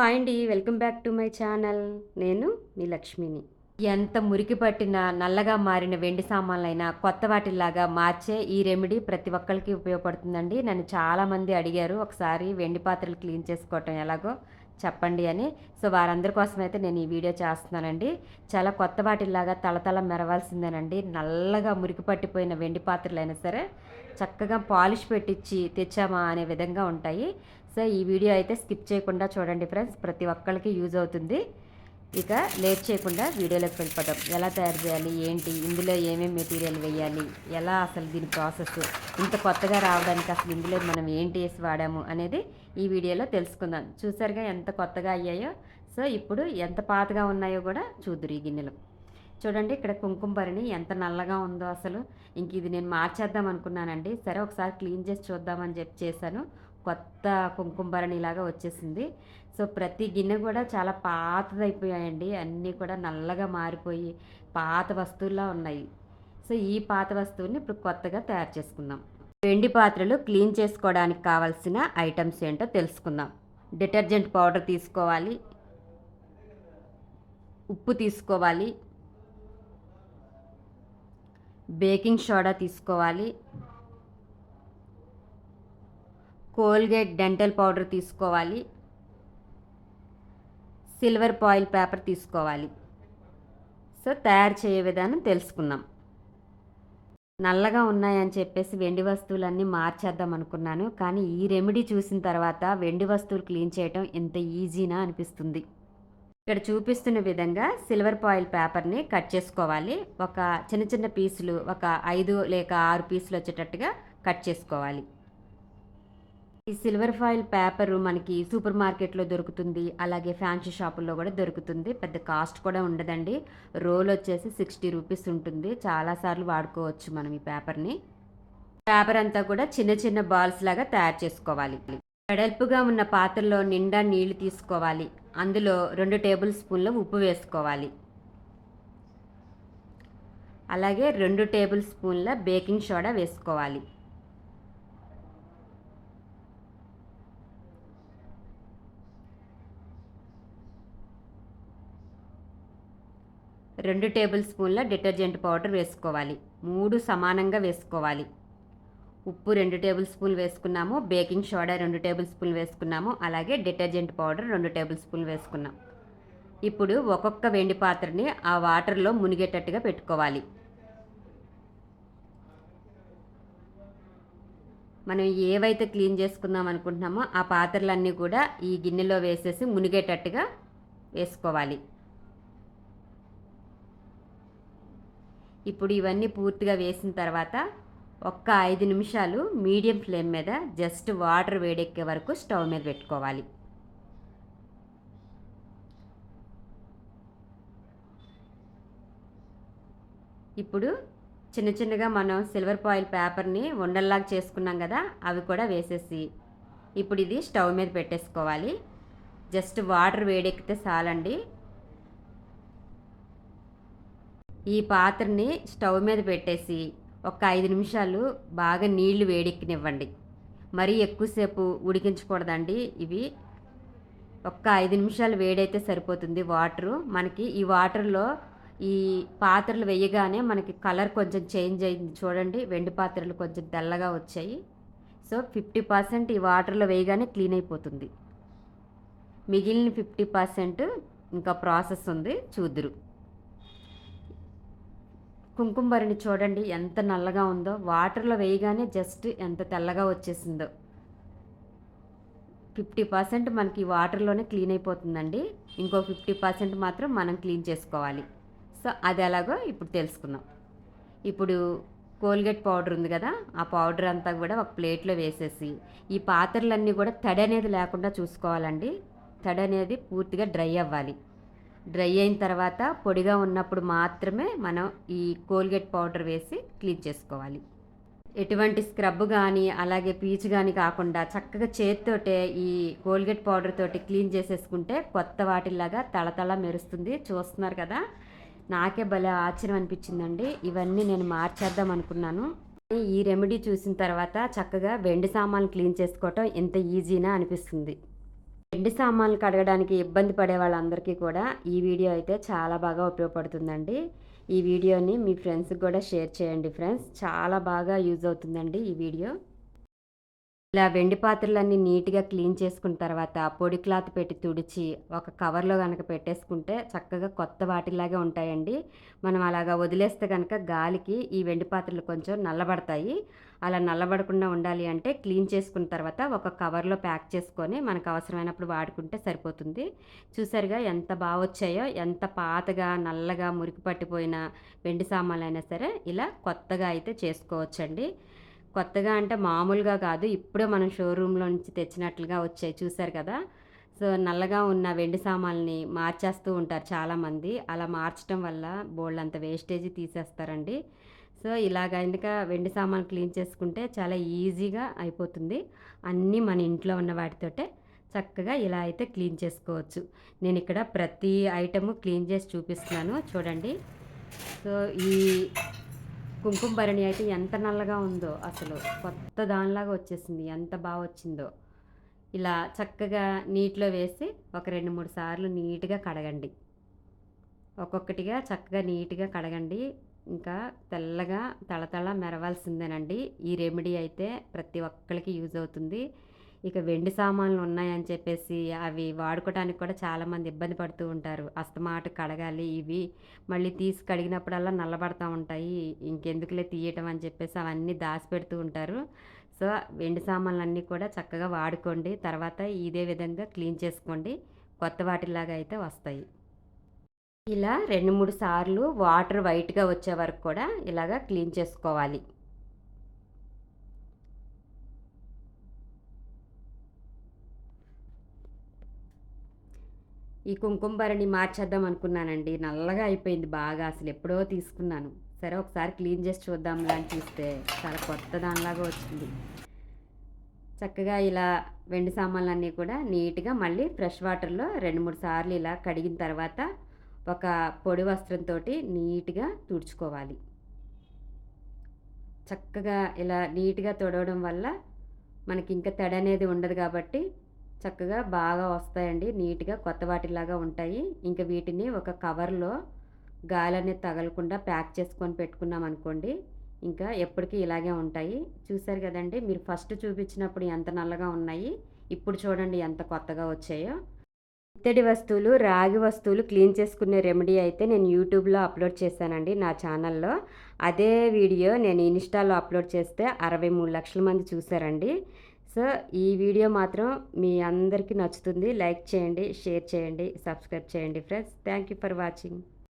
Hi అండి welcome back to my channel. నేను మీ లక్ష్మిని. ఎంత మురికి పట్టిన నల్లగా మారిన వెండి సామాన్లైనా కొత్త వాటిలాగా మార్చే ఈ రెమెడీ ప్రతి ఒక్కరికి ఉపయోగపడుతుందండి. నన్ను చాలామంది అడిగారు ఒకసారి వెండి పాత్రలు క్లీన్ చేసుకోవటం ఎలాగో చెప్పండి అని. సో వారందరి కోసం అయితే నేను ఈ వీడియో చేస్తున్నానండి. చాలా కొత్త వాటిలాగా తలతల మెరవాల్సిందేనండి. నల్లగా మురికి పట్టిపోయిన వెండి పాత్రలైనా సరే చక్కగా పాలిష్ పెట్టించి తెచ్చామా అనే విధంగా ఉంటాయి. సో ఈ వీడియో అయితే స్కిప్ చేయకుండా చూడండి ఫ్రెండ్స్. ప్రతి ఒక్కరికి యూజ్ అవుతుంది. ఇక లేట్ చేయకుండా వీడియోలోకి వెళ్ళిపోతాం ఎలా తయారు చేయాలి? ఏంటి? ఇందులో ఏమేమి మెటీరియల్ వేయాలి? ఎలా అసలు దీని ప్రాసెస్? ఇంత కొత్తగా రావడానికి అసలు ఇందులో మనం ఏంటి వేసి వాడాము అనేది ఈ వీడియోలో తెలుసుకుందాం. చూసారుగా ఎంత కొత్తగా అయ్యాయో? సో ఇప్పుడు ఎంత పాతగా ఉన్నాయో కూడా చూద్దురు ఈ గిన్నెలు. చూడండి ఇక్కడ కుంకుమపరిణి ఎంత నల్లగా ఉందో అసలు. ఇంక ఇది నేను మార్చేద్దాం అనుకున్నానండి. సరే ఒకసారి క్లీన్ చేసి చూద్దామని చెప్పి చేశాను. కొత్త కుంకుమ లాగా వచ్చేసింది. సో ప్రతి గిన్నె కూడా చాలా పాతదైపోయాయండి. అన్నీ కూడా నల్లగా మారిపోయి పాత వస్తువుల్లా ఉన్నాయి. సో ఈ పాత వస్తువుని ఇప్పుడు కొత్తగా తయారు చేసుకుందాం. వెండి పాత్రలు క్లీన్ చేసుకోవడానికి కావాల్సిన ఐటమ్స్ ఏంటో తెలుసుకుందాం. డిటర్జెంట్ పౌడర్ తీసుకోవాలి. ఉప్పు తీసుకోవాలి. బేకింగ్ సోడా తీసుకోవాలి. కోల్గేట్ డెంటల్ పౌడర్ తీసుకోవాలి. సిల్వర్ పాయిల్ పేపర్ తీసుకోవాలి. సో తయారు చేయే విధానం తెలుసుకుందాం నల్లగా ఉన్నాయని చెప్పేసి వెండి వస్తువులన్నీ మార్చేద్దాం అనుకున్నాను. కానీ ఈ రెమెడీ చూసిన తర్వాత వెండి వస్తువులు క్లీన్ చేయటం ఎంత ఈజీనా అనిపిస్తుంది. ఇక్కడ చూపిస్తున్న విధంగా సిల్వర్ పాయిల్ పేపర్ని కట్ చేసుకోవాలి. ఒక చిన్న చిన్న పీసులు ఒక ఐదు లేక ఆరు పీసులు వచ్చేటట్టుగా కట్ చేసుకోవాలి. ఈ సిల్వర్ ఫాయిల్ పేపర్ మనకి సూపర్ మార్కెట్లో దొరుకుతుంది. అలాగే ఫ్యాన్సీ షాపుల్లో కూడా దొరుకుతుంది. పెద్ద కాస్ట్ కూడా ఉండదండి. రోల్ వచ్చేసి సిక్స్టీ రూపీస్ ఉంటుంది. చాలాసార్లు వాడుకోవచ్చు మనం ఈ పేపర్ని పేపర్ అంతా కూడా చిన్న చిన్న బాల్స్ లాగా తయారు చేసుకోవాలి. వెడల్పుగా ఉన్న పాత్రలో నిండా నీళ్ళు తీసుకోవాలి. అందులో రెండు టేబుల్ స్పూన్ల ఉప్పు వేసుకోవాలి. అలాగే రెండు టేబుల్ స్పూన్ల బేకింగ్ సోడా వేసుకోవాలి. రెండు టేబుల్ స్పూన్ల డిటర్జెంట్ పౌడర్ వేసుకోవాలి. మూడు సమానంగా వేసుకోవాలి. ఉప్పు రెండు టేబుల్ స్పూన్లు వేసుకున్నాము. బేకింగ్ సోడా రెండు టేబుల్ స్పూన్లు వేసుకున్నాము. అలాగే డిటర్జెంట్ పౌడర్ రెండు టేబుల్ స్పూన్లు వేసుకున్నాం. ఇప్పుడు ఒక్కొక్క వెండి పాత్రని ఆ వాటర్లో మునిగేటట్టుగా పెట్టుకోవాలి. మనం ఏవైతే క్లీన్ చేసుకుందాం అనుకుంటున్నామో ఆ పాత్రలన్నీ కూడా ఈ గిన్నెలో వేసేసి మునిగేటట్టుగా వేసుకోవాలి. ఇప్పుడు ఇవన్నీ పూర్తిగా వేసిన తర్వాత ఒక్క ఐదు నిమిషాలు మీడియం ఫ్లేమ్ మీద జస్ట్ వాటర్ వేడెక్కే వరకు స్టవ్ మీద పెట్టుకోవాలి. ఇప్పుడు చిన్న చిన్నగా మనం సిల్వర్ పాయిల్ పేపర్ని ఉండల్లాగా చేసుకున్నాం కదా అవి కూడా వేసేసి ఇప్పుడు ఇది స్టవ్ మీద పెట్టేసుకోవాలి. జస్ట్ వాటర్ వేడెక్కితే చాలండి. ఈ పాత్రని స్టవ్ మీద పెట్టేసి ఒక ఐదు నిమిషాలు బాగా నీళ్ళు వేడెక్కినివ్వండి. మరీ ఎక్కువసేపు ఉడికించకూడదండి ఇవి. ఒక్క ఐదు నిమిషాలు వేడైతే సరిపోతుంది వాటరు. మనకి ఈ వాటర్లో ఈ పాత్రలు వేయగానే మనకి కలర్ కొంచెం చేంజ్ అయింది చూడండి. వెండి పాత్రలు కొంచెం తెల్లగా వచ్చాయి. సో ఫిఫ్టీ పర్సెంట్ ఈ వాటర్లో వేయగానే క్లీన్ అయిపోతుంది. మిగిలిన ఫిఫ్టీ పర్సెంట్ ఇంకా ప్రాసెస్ ఉంది. చూద్దురు కుంకుమరిని చూడండి ఎంత నల్లగా ఉందో. వాటర్లో వేయగానే జస్ట్ ఎంత తెల్లగా వచ్చేసిందో. ఫిఫ్టీ పర్సెంట్ మనకి వాటర్లోనే క్లీన్ అయిపోతుందండి. ఇంకో ఫిఫ్టీ పర్సెంట్ మాత్రం మనం క్లీన్ చేసుకోవాలి. సో అది ఎలాగో ఇప్పుడు తెలుసుకుందాం. ఇప్పుడు కోల్గేట్ పౌడర్ ఉంది కదా ఆ పౌడర్ అంతా కూడా ఒక ప్లేట్లో వేసేసి ఈ పాత్రలన్నీ కూడా తడి అనేది లేకుండా చూసుకోవాలండి. తడి అనేది పూర్తిగా డ్రై అవ్వాలి. డ్రై అయిన తర్వాత పొడిగా ఉన్నప్పుడు మాత్రమే మనం ఈ కోల్గేట్ పౌడర్ వేసి క్లీన్ చేసుకోవాలి. ఎటువంటి స్క్రబ్ కానీ అలాగే పీచు కానీ కాకుండా చక్కగా చేతితోటే ఈ కోల్గేట్ పౌడర్ తోటి క్లీన్ చేసేసుకుంటే కొత్త వాటిలాగా తళతళ మెరుస్తుంది. చూస్తున్నారు కదా? నాకే భలే ఆశ్చర్యం అనిపించిందండి. ఇవన్నీ నేను మార్చేద్దాం అనుకున్నాను. ఈ రెమెడీ చూసిన తర్వాత చక్కగా వెండి సామాన్లు క్లీన్ చేసుకోవటం ఎంత ఈజీనా అనిపిస్తుంది. వెండి సామాన్లు కడగడానికి ఇబ్బంది పడే వాళ్ళందరికీ కూడా ఈ వీడియో అయితే చాలా బాగా ఉపయోగపడుతుందండి. ఈ వీడియోని మీ ఫ్రెండ్స్కి కూడా షేర్ చేయండి ఫ్రెండ్స్. చాలా బాగా యూజ్ అవుతుందండి ఈ వీడియో. ఇలా వెండి పాత్రలన్నీ నీట్గా క్లీన్ చేసుకున్న తర్వాత పొడి క్లాత్ పెట్టి తుడిచి ఒక కవర్లో కనుక పెట్టేసుకుంటే చక్కగా కొత్త వాటిలాగే ఉంటాయండి. మనం అలాగా వదిలేస్తే కనుక గాలికి ఈ వెండి పాత్రలు కొంచెం నల్లబడతాయి. అలా నల్లబడకుండా ఉండాలి అంటే క్లీన్ చేసుకున్న తర్వాత ఒక కవర్లో ప్యాక్ చేసుకొని మనకు అవసరమైనప్పుడు వాడుకుంటే సరిపోతుంది. చూసారుగా ఎంత బాగా వచ్చాయో ఎంత పాతగా నల్లగా మురికి పట్టిపోయిన వెండి సామాన్లు అయినా సరే ఇలా కొత్తగా అయితే చేసుకోవచ్చండి. కొత్తగా అంటే మామూలుగా కాదు. ఇప్పుడే మనం షోరూంలో నుంచి తెచ్చినట్లుగా వచ్చాయి. చూసారు కదా? సో నల్లగా ఉన్న వెండి సామాన్ని మార్చేస్తూ ఉంటారు చాలామంది. అలా మార్చడం వల్ల బోల్డ్ అంత వేస్టేజ్ తీసేస్తారండి. సో ఇలాగ ఎందుక వెండి సామాన్లు క్లీన్ చేసుకుంటే చాలా ఈజీగా అయిపోతుంది. అన్నీ మన ఇంట్లో ఉన్న వాటితోటే చక్కగా ఇలా అయితే క్లీన్ చేసుకోవచ్చు. నేను ఇక్కడ ప్రతి ఐటము క్లీన్ చేసి చూపిస్తున్నాను. చూడండి. సో ఈ కుంకుమ భరణి అయితే ఎంత నల్లగా ఉందో అసలు. కొత్త దానిలాగా వచ్చేసింది. ఎంత బాగా వచ్చిందో. ఇలా చక్కగా నీటిలో వేసి ఒక రెండు మూడు సార్లు నీట్గా కడగండి. ఒక్కొక్కటిగా చక్కగా నీట్గా కడగండి. ఇంకా తెల్లగా తళతళ మెరవాల్సిందేనండి. ఈ రెమెడీ అయితే ప్రతి ఒక్కరికి యూజ్ అవుతుంది. ఇక వెండి సామాన్లు ఉన్నాయని చెప్పేసి అవి వాడుకోవడానికి కూడా చాలామంది ఇబ్బంది పడుతూ ఉంటారు. అస్తమాట కడగాలి ఇవి. మళ్ళీ తీసి కడిగినప్పుడల్లా నల్లబడతా ఉంటాయి. ఇంకెందుకులే తీయటం అని చెప్పేసి అవన్నీ దాచిపెడుతూ ఉంటారు. సో వెండి సామాన్లు అన్నీ కూడా చక్కగా వాడుకోండి. తర్వాత ఇదే విధంగా క్లీన్ చేసుకోండి. కొత్త వాటిలాగా అయితే వస్తాయి. ఇలా రెండు మూడు సార్లు వాటర్ వైట్గా వచ్చే వరకు కూడా ఇలాగా క్లీన్ చేసుకోవాలి. ఈ కుంకుమ మార్చేద్దాం అనుకున్నానండి. నల్లగా అయిపోయింది బాగా. అసలు ఎప్పుడో తీసుకున్నాను. సరే ఒకసారి క్లీన్ చేసి చూద్దాంలా అని చూస్తే చాలా కొత్త దానిలాగా వచ్చింది. చక్కగా ఇలా వెండి సామాన్లన్నీ కూడా నీట్గా మళ్ళీ ఫ్రెష్ వాటర్లో రెండు మూడు సార్లు ఇలా కడిగిన తర్వాత ఒక పొడి వస్త్రంతో నీట్గా తుడుచుకోవాలి. చక్కగా ఇలా నీట్గా తొడవడం వల్ల మనకి ఇంకా తడి అనేది ఉండదు కాబట్టి చక్కగా బాగా వస్తాయండి. నీట్గా కొత్త వాటిలాగా ఉంటాయి. ఇంకా వీటిని ఒక కవర్లో గాలి అనేది తగలకుండా ప్యాక్ చేసుకొని పెట్టుకున్నాం అనుకోండి ఇంకా ఎప్పటికీ ఇలాగే ఉంటాయి. చూసారు కదండి మీరు ఫస్ట్ చూపించినప్పుడు ఎంత నల్లగా ఉన్నాయి ఇప్పుడు చూడండి ఎంత కొత్తగా వచ్చాయో. ఇత్తడి వస్తువులు రాగి వస్తువులు క్లీన్ చేసుకునే రెమెడీ అయితే నేను యూట్యూబ్లో అప్లోడ్ చేశానండి నా ఛానల్లో. అదే వీడియో నేను ఇన్స్టాలో అప్లోడ్ చేస్తే అరవై మూడు లక్షల మంది చూసారండి. సో ఈ వీడియో మాత్రం మీ అందరికీ నచ్చుతుంది. లైక్ చేయండి షేర్ చేయండి సబ్స్క్రైబ్ చేయండి friends. Thank you for watching.